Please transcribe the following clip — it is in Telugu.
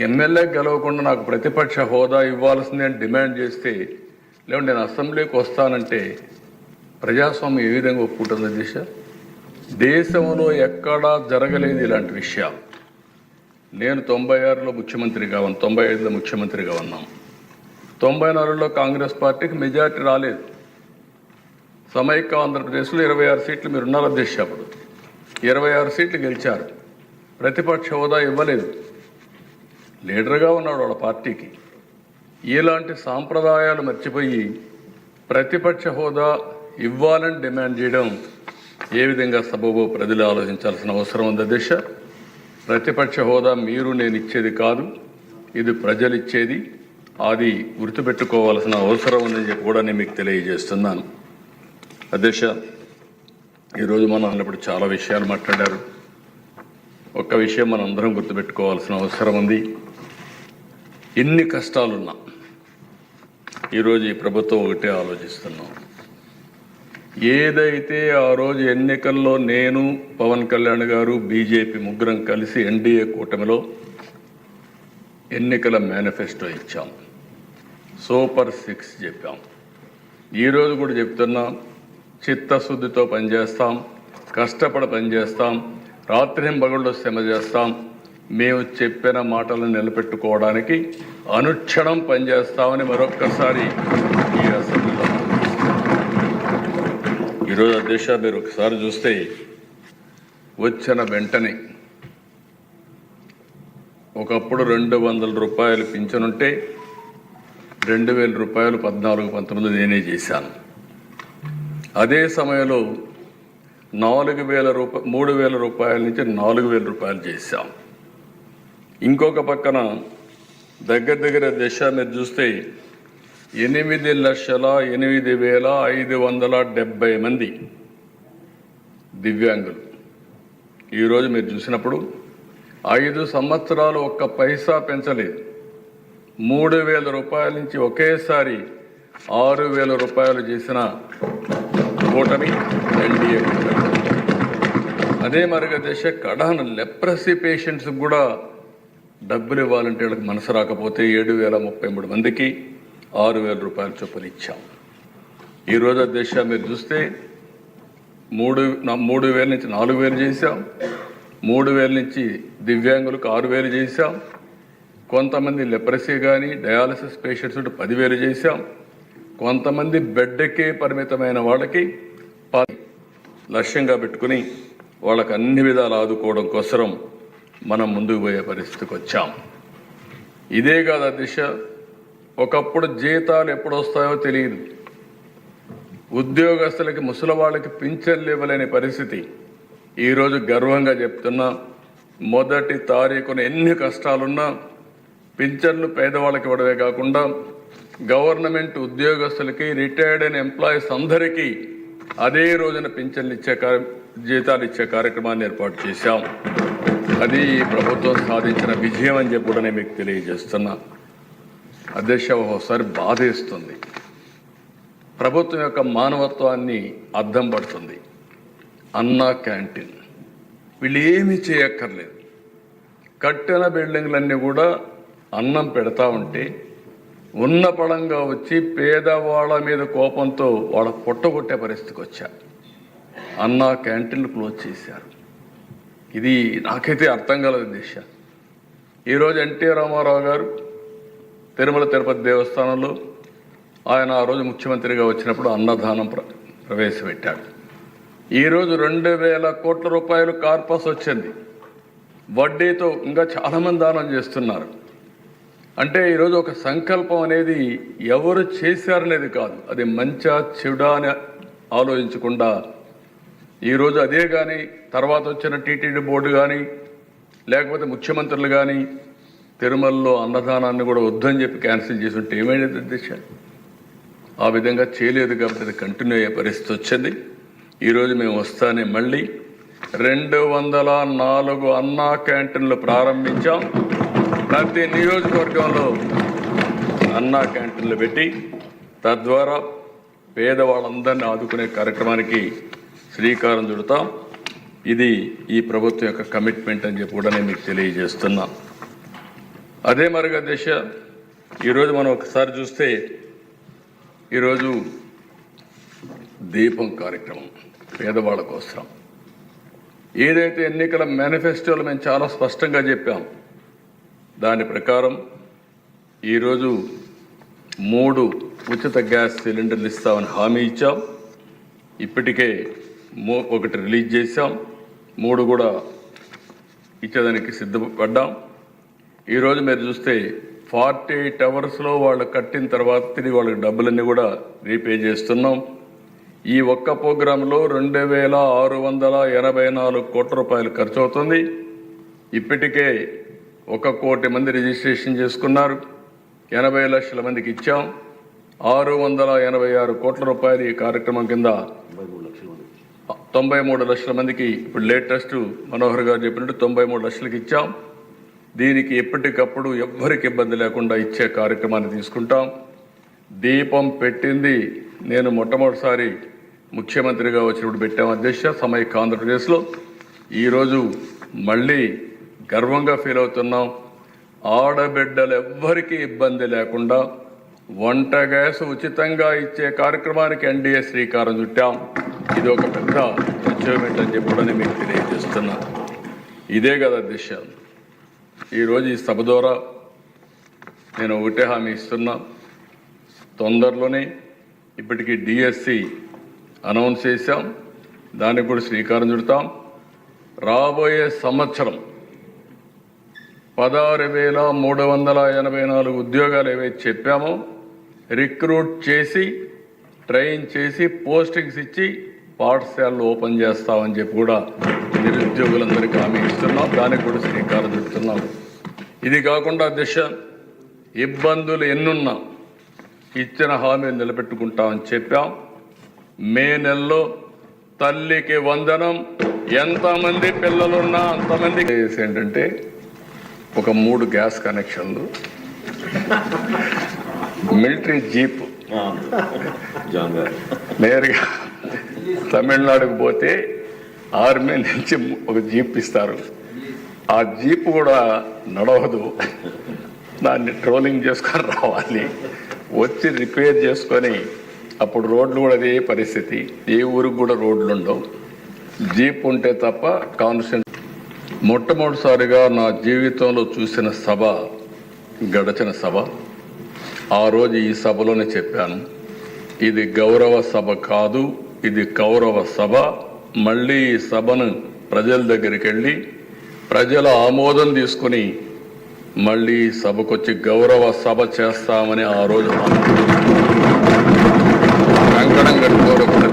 ఎమ్మెల్యే గెలవకుండా నాకు ప్రతిపక్ష హోదా ఇవ్వాల్సిందే అని డిమాండ్ చేస్తే లేకుంటే నేను అసెంబ్లీకి వస్తానంటే ప్రజాస్వామ్యం ఏ విధంగా ఒప్పుకుంటుంది దిశ దేశంలో ఎక్కడా జరగలేదు ఇలాంటి విషయాలు. నేను తొంభై ఆరులో ముఖ్యమంత్రిగా ఉన్నాను తొంభై ఐదులో ముఖ్యమంత్రిగా ఉన్నాం తొంభై నాలుగులో కాంగ్రెస్ పార్టీకి మెజార్టీ రాలేదు. సమైక్య ఆంధ్రప్రదేశ్లో ఇరవై ఆరు సీట్లు మీరు ఉన్నారు అధ్యక్ష అప్పుడు. ఇరవై ఆరు సీట్లు గెలిచారు. ప్రతిపక్ష హోదా ఇవ్వలేదు. లీడర్గా ఉన్నాడు వాళ్ళ పార్టీకి. ఇలాంటి సాంప్రదాయాలు మర్చిపోయి ప్రతిపక్ష హోదా ఇవ్వాలని డిమాండ్ చేయడం ఏ విధంగా సబబో ప్రజలు ఆలోచించాల్సిన అవసరం ఉంది దిశ ప్రతిపక్ష హోదా మీరు నేను ఇచ్చేది కాదు ఇది ప్రజలు ఇచ్చేది అది గుర్తుపెట్టుకోవాల్సిన అవసరం ఉందని చెప్పి కూడా నేను మీకు తెలియజేస్తున్నాను. అధ్యక్ష ఈరోజు మనం అన్నప్పుడు చాలా విషయాలు మాట్లాడారు. ఒక్క విషయం మనందరం గుర్తుపెట్టుకోవాల్సిన అవసరం ఉంది. ఎన్ని కష్టాలున్నా ఈరోజు ఈ ప్రభుత్వం ఒకటే ఆలోచిస్తున్నాం. ఏదైతే ఆ రోజు ఎన్నికల్లో నేను పవన్ కళ్యాణ్ గారు బీజేపీ ముగ్గురం కలిసి ఎన్డీఏ కూటమిలో ఎన్నికల మేనిఫెస్టో ఇచ్చాం. సూపర్ సిక్స్ చెప్పాం. ఈరోజు కూడా చెప్తున్నాం చిత్తశుద్ధితో పనిచేస్తాం కష్టపడి పనిచేస్తాం రాత్రింబగళ్ళు శ్రమ చేస్తాం మేము చెప్పిన మాటలను నిలబెట్టుకోవడానికి అనుక్షణం పనిచేస్తామని మరొక్కసారి ఈ అసెంబ్లీలో ఈరోజు అధ్యక్ష మీరు ఒకసారి చూస్తే వచ్చిన వెంటనే ఒకప్పుడు రెండు వందల రూపాయలు పింఛనుంటే రెండు వేల రూపాయలు పద్నాలుగు పంతొమ్మిది నేనే చేశాను. అదే సమయంలో నాలుగు వేల రూపాయ మూడు వేల రూపాయల నుంచి నాలుగు వేల రూపాయలు చేశాం. ఇంకొక పక్కన దగ్గర దగ్గర దశ మీరు చూస్తే ఎనిమిది లక్షల ఎనిమిది వేల ఐదు వందల డెబ్బై మంది దివ్యాంగులు. ఈరోజు మీరు చూసినప్పుడు ఐదు సంవత్సరాలు ఒక్క పైసా పెంచలేదు. మూడు వేల రూపాయల నుంచి ఒకేసారి ఆరు వేల రూపాయలు చేసిన కూటమి ఎన్డీఏ అదే మరిగా దశ కడాన లెప్రసీ పేషెంట్స్ కూడా డబ్బులు ఇవ్వాలంటే వాళ్ళకి మనసు రాకపోతే ఏడు వేల ముప్పై మూడు మందికి ఆరు వేల రూపాయల చొప్పున ఇచ్చాం. ఈరోజు దశ మీరు చూస్తే మూడు మూడు వేల నుంచి నాలుగు వేలు చేశాం. మూడు వేల నుంచి దివ్యాంగులకు ఆరు వేలు చేశాం. కొంతమంది లెప్రసీ కానీ డయాలసిస్ పేషెంట్స్ ఉంటే పదివేలు చేశాం. కొంతమంది బెడ్కే పరిమితమైన వాళ్ళకి ప- లక్ష్యంగా పెట్టుకుని వాళ్ళకి అన్ని విధాలు ఆదుకోవడం కోసం మనం ముందుకు పోయే పరిస్థితికి వచ్చాం. ఇదే కాదు దిశ. ఒకప్పుడు జీతాలు ఎప్పుడు వస్తాయో తెలియదు. ఉద్యోగస్తులకి ముసలి వాళ్ళకి పింఛన్లు ఇవ్వలేని పరిస్థితి. ఈరోజు గర్వంగా చెప్తున్నా మొదటి తారీఖున ఎన్ని కష్టాలున్నా పింఛన్లు పేదవాళ్ళకి ఇవ్వడమే కాకుండా గవర్నమెంట్ ఉద్యోగస్తులకి రిటైర్డ్ అయిన ఎంప్లాయీస్ అందరికీ అదే రోజున పింఛన్లు ఇచ్చే కార్య జీతాలు ఇచ్చే కార్యక్రమాన్ని ఏర్పాటు చేశాం. అది ఈ ప్రభుత్వం సాధించిన విజయం అని చెప్పి కూడా నేను మీకు తెలియజేస్తున్నా. అధ్యక్ష ఒకసారి బాధేస్తుంది. ప్రభుత్వం యొక్క మానవత్వాన్ని అద్దం పడుతుంది. అన్నా క్యాంటీన్. వీళ్ళు ఏమీ చేయక్కర్లేదు. కట్టిన బిల్డింగ్లన్నీ కూడా అన్నం పెడతా ఉంటే ఉన్న పడంగా వచ్చి పేదవాళ్ళ మీద కోపంతో వాళ్ళ పొట్టగొట్టే పరిస్థితికి వచ్చారు అన్నా క్యాంటీన్లు క్లోజ్ చేశారు. ఇది నాకైతే అర్థం కలదు దిశ ఈరోజు ఎన్టీ రామారావు గారు తిరుమల తిరుపతి దేవస్థానంలో ఆయన ఆ రోజు ముఖ్యమంత్రిగా వచ్చినప్పుడు అన్నదానం ప్ర ప్రవేశపెట్టాడు ఈరోజు రెండు వేల కోట్ల రూపాయలు కార్పస్ వచ్చింది. వడ్డీతో ఇంకా చాలామంది దానం చేస్తున్నారు. అంటే ఈరోజు ఒక సంకల్పం అనేది ఎవరు చేశారనేది కాదు. అది మంచా చెడా అని ఆలోచించకుండా ఈరోజు అదే కానీ తర్వాత వచ్చిన టీటీడీ బోర్డు కానీ లేకపోతే ముఖ్యమంత్రులు కానీ తిరుమలలో అన్నదానాన్ని కూడా వద్దని చెప్పి క్యాన్సిల్ చేసి ఉంటే ఏమైంది అధ్యక్ష ఆ విధంగా చేయలేదు కాబట్టి అది కంటిన్యూ అయ్యే పరిస్థితి వచ్చింది. ఈరోజు మేము వస్తానే మళ్ళీ. రెండు వందల నాలుగు అన్నా క్యాంటీన్లు ప్రారంభించాం. ప్రతి నియోజకవర్గంలో అన్నా క్యాంటీన్లు పెట్టి తద్వారా పేదవాళ్ళందరినీ ఆదుకునే కార్యక్రమానికి శ్రీకారం చుడతాం. ఇది ఈ ప్రభుత్వం యొక్క కమిట్మెంట్ అని చెప్పి కూడా నేను మీకు తెలియజేస్తున్నా. అదే మరిగా దశ ఈరోజు మనం ఒకసారి చూస్తే ఈరోజు దీపం కార్యక్రమం పేదవాళ్ళ కోసం ఏదైతే ఎన్నికల మేనిఫెస్టోలో మేము చాలా స్పష్టంగా చెప్పాం దాని ప్రకారం ఈరోజు మూడు ఉచిత గ్యాస్ సిలిండర్లు ఇస్తామని హామీ ఇచ్చాం. ఇప్పటికే ఒకటి రిలీజ్ చేశాం మూడు కూడా ఇచ్చేదానికి సిద్ధపడ్డాం. ఈరోజు మీరు చూస్తే ఫార్టీ ఎయిట్ అవర్స్లో వాళ్ళు కట్టిన తర్వాత తిరిగి వాళ్ళకి డబ్బులన్నీ కూడా రీపే చేస్తున్నాం. ఈ ఒక్క ప్రోగ్రాంలో రెండు వేల ఆరు వందల ఎనభై నాలుగు కోట్ల రూపాయలు ఖర్చు అవుతుంది. ఇప్పటికే ఒక కోటి మంది రిజిస్ట్రేషన్ చేసుకున్నారు. ఎనభై లక్షల మందికి ఇచ్చాం. ఆరు వందల ఎనభై ఆరు కోట్ల రూపాయలు ఈ కార్యక్రమం కింద తొంభై మూడు లక్షల మందికి ఇప్పుడు లేటెస్ట్ మనోహర్ గారు చెప్పినట్టు తొంభై మూడు లక్షలకి ఇచ్చాం. దీనికి ఎప్పటికప్పుడు ఎవ్వరికి ఇబ్బంది లేకుండా ఇచ్చే కార్యక్రమాన్ని తీసుకుంటాం. దీపం పెట్టింది నేను మొట్టమొదటిసారి ముఖ్యమంత్రిగా వచ్చినప్పుడు పెట్టాం అధ్యక్ష సమైక్య ఆంధ్రప్రదేశ్లో. ఈరోజు మళ్ళీ గర్వంగా ఫీల్ అవుతున్నాం. ఆడబిడ్డలు ఎవ్వరికీ ఇబ్బంది లేకుండా వంట గ్యాస్ ఉచితంగా ఇచ్చే కార్యక్రమానికి ఎన్డీఏ శ్రీకారం చుట్టాం. ఇది ఒక పెద్ద అచీవ్మెంట్ అని చెప్పడని మీకు తెలియజేస్తున్నా. ఇదే కదా దిశ ఈరోజు ఈ సభ ద్వారా నేను ఒకటే హామీ ఇస్తున్నా. తొందరలోనే ఇప్పటికీ డిఎస్సి అనౌన్స్ చేశాం. దానికి కూడా శ్రీకారం చుడతాం. రాబోయే సంవత్సరం పదహారు వేల మూడు వందల ఎనభై నాలుగు ఉద్యోగాలు ఏవైతే చెప్పామో రిక్రూట్ చేసి ట్రైన్ చేసి పోస్టింగ్స్ ఇచ్చి పాఠశాలలు ఓపెన్ చేస్తామని చెప్పి కూడా నిరుద్యోగులందరికీ హామీ ఇస్తున్నాం. దానికి కూడా శ్రీకారం చుడుతున్నాం ఇది కాకుండా దిశ ఇబ్బందులు ఎన్నున్నా ఇచ్చిన హామీలు నిలబెట్టుకుంటామని చెప్పాం. మే నెలలో తల్లికి వందనం ఎంతమంది పిల్లలున్నా అంతమంది ఏంటంటే ఒక మూడు గ్యాస్ కనెక్షన్లు మిలిటరీ జీప్. నేరుగా తమిళనాడుకు పోతే ఆర్మీ నుంచి ఒక జీప్ ఇస్తారు. ఆ జీప్ కూడా నడవదు. దాన్ని ట్రోలింగ్ చేసుకొని రావాలి. వచ్చి రిపేర్ చేసుకొని అప్పుడు రోడ్లు కూడా అదే పరిస్థితి. ఏ ఊరికి కూడా రోడ్లు ఉండవు. జీప్ ఉంటే తప్ప కాన్స్టెంట్ మొట్టమొదటిసారిగా నా జీవితంలో చూసిన సభ గడచిన సభ ఆ రోజు ఈ సభలోనే చెప్పాను. ఇది గౌరవ సభ కాదు. ఇది కౌరవ సభ. మళ్ళీ ఈ సభను ప్రజల దగ్గరికి వెళ్ళి ప్రజల ఆమోదం తీసుకుని మళ్ళీ సభకొచ్చి గౌరవ సభ చేస్తామని ఆ రోజు కంకణం కట్టుకోరు